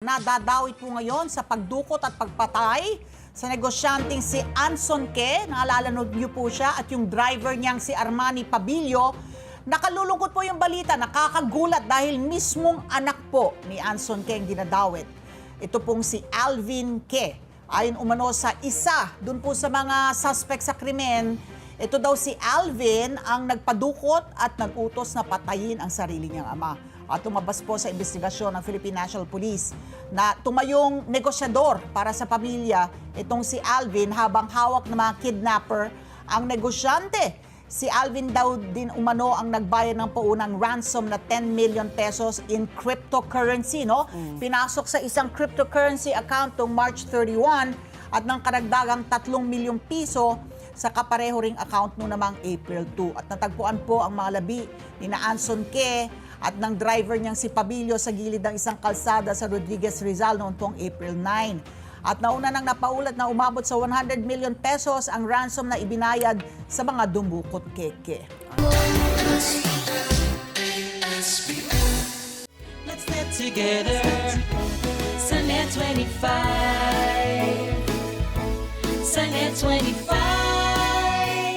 Nadadawit po ngayon sa pagdukot at pagpatay sa negosyanteng si Anson Ke, naalala niyo po siya, at yung driver niyang si Armani Pabilio. Nakalulungkot po yung balita, nakakagulat dahil mismong anak po ni Anson Ke ang dinadawit. Ito pong si Alvin Ke. Ayon umano sa isa dun po sa mga suspect sa krimen, ito daw si Alvin ang nagpadukot at nagutos na patayin ang sarili niyang ama. At tumabas po sa investigasyon ng Philippine National Police na tumayong negosyador para sa pamilya itong si Alvin habang hawak ng mga kidnapper ang negosyante. Si Alvin daw din umano ang nagbayad ng paunang ransom na 10 million pesos in cryptocurrency, no? Pinasok sa isang cryptocurrency account tong March 31 at ng karagdagang 3 milyong piso sa kapareho ring account no namang April 2. At natagpuan po ang mga labi ni Anson Ke at ng driver niyang si Pabilio sa gilid ng isang kalsada sa Rodriguez Rizal noong pong April 9. At nauna nang napaulat na umabot sa 100 million pesos ang ransom na ibinayad sa mga dumukot keke. Together. Sunday 25. Sunday 25.